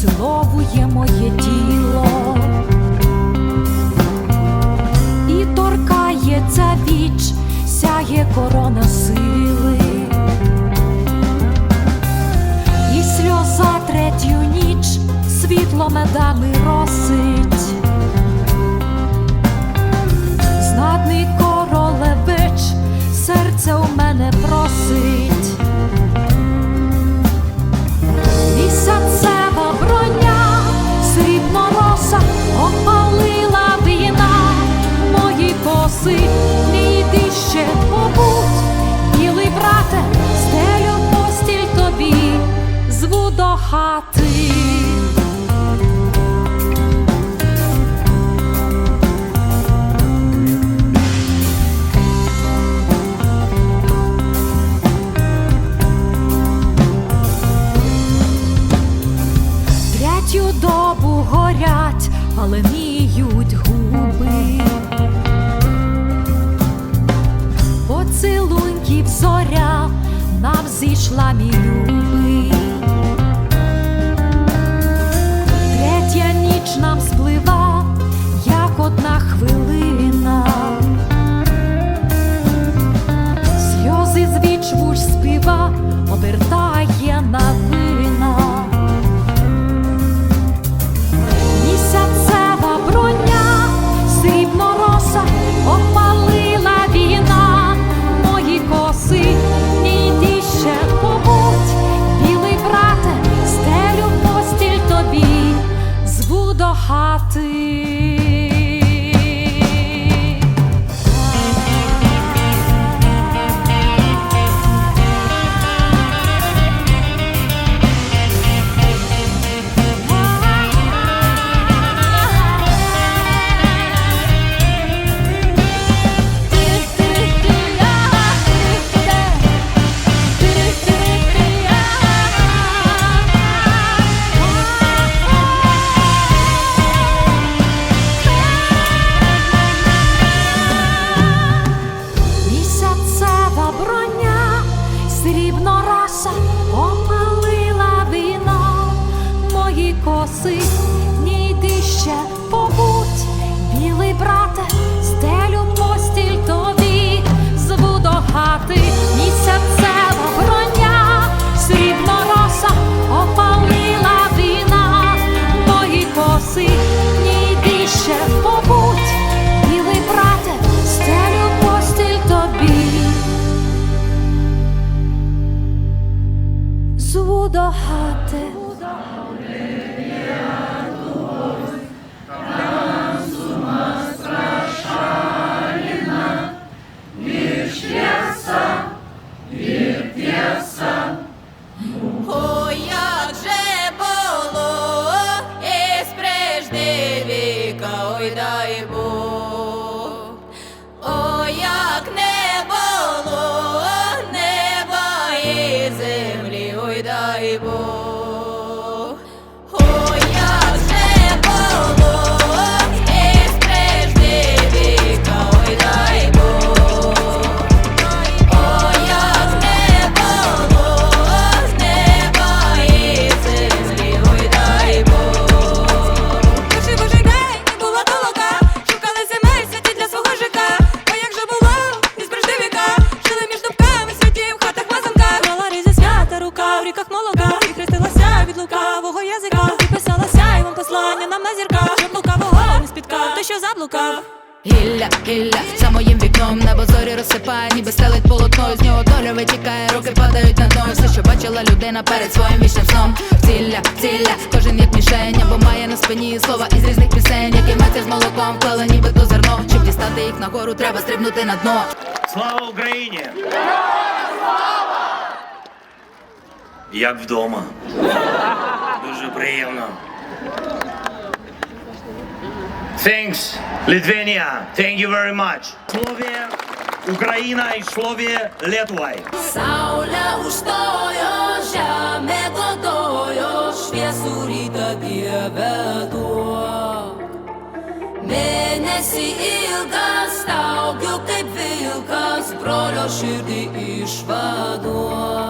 вшановує моє тіло і торкається віч, сяє корона сили, і сльоза третю ніч світло медами росить. Горять, але міють губи. поцілуньків зоря нам зійшла мій любий. Третя ніч нам сплива, срібно раса опалила віно, мої коси, ні йди ще Зву хати. Заблукав. Гілля, гілля, за моїм вікном небо зорі розсипає, ніби стелить полотно, з нього доля витікає, руки падають на дно Все, що бачила людина перед своїм вічним сном Цілля, цілля, кожен як мішень, або має на спині слова із різних пісень, які матір з молоком вклали ніби то зерно Щоб дістати їх нагору, треба стрибнути на дно Слава Україні! Як вдома. Дуже приємно. Thanks, Lithuania. Thank you very much. Šlovė Ukraina ir šlovė Lietuvai. Saulė užstojo, žemė godojo, šviesų rytą Dieve duo. Mėnesį ilgas, taugiu kaip vilkas, brolio širdį išvaduo.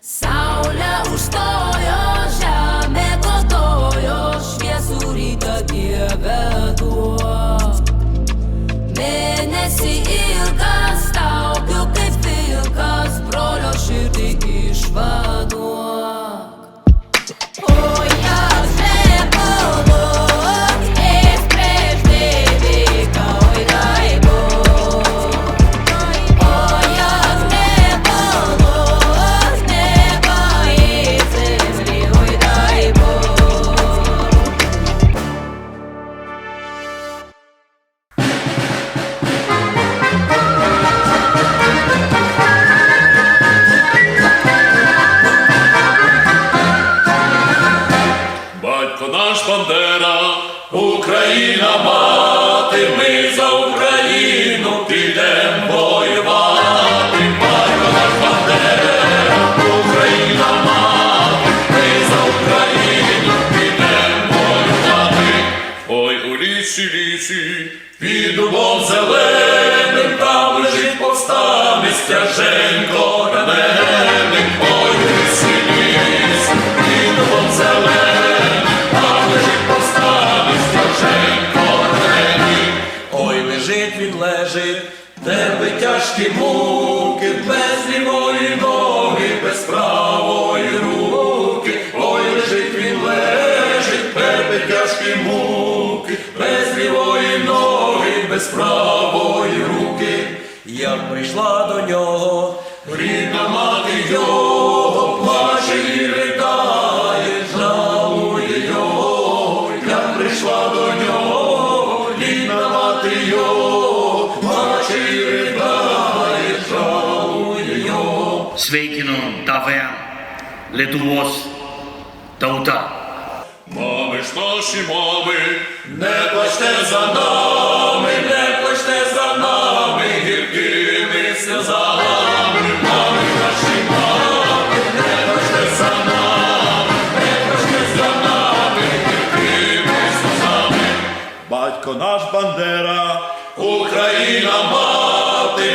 Saulė už to Бандера, Україна мати, ми за Україну підем воювати. Батько наш Бандера, Україна мати, ми за Україну підем воювати. Ой, у лісі, лісі, під дубом зеленим, там лежить повстанець стяженько тяжкі муки, без лівої ноги, без правої руки. Ой, лежить він лежить, тебе тяжкі муки, без лівої ноги, без правої руки. Як прийшла до нього, рідна мати його, плаче і ридає, жалує його, як прийшла до нього, Sveikinu tave, Lietuvos tauta. Мами ж наші мами, не плачте за нами, не плачте за нами, гіркими сльозами, ж наші мами, не плачте за нами, не плачте за нами, гіркими сльозами. Батько наш Бандера, Україна мати,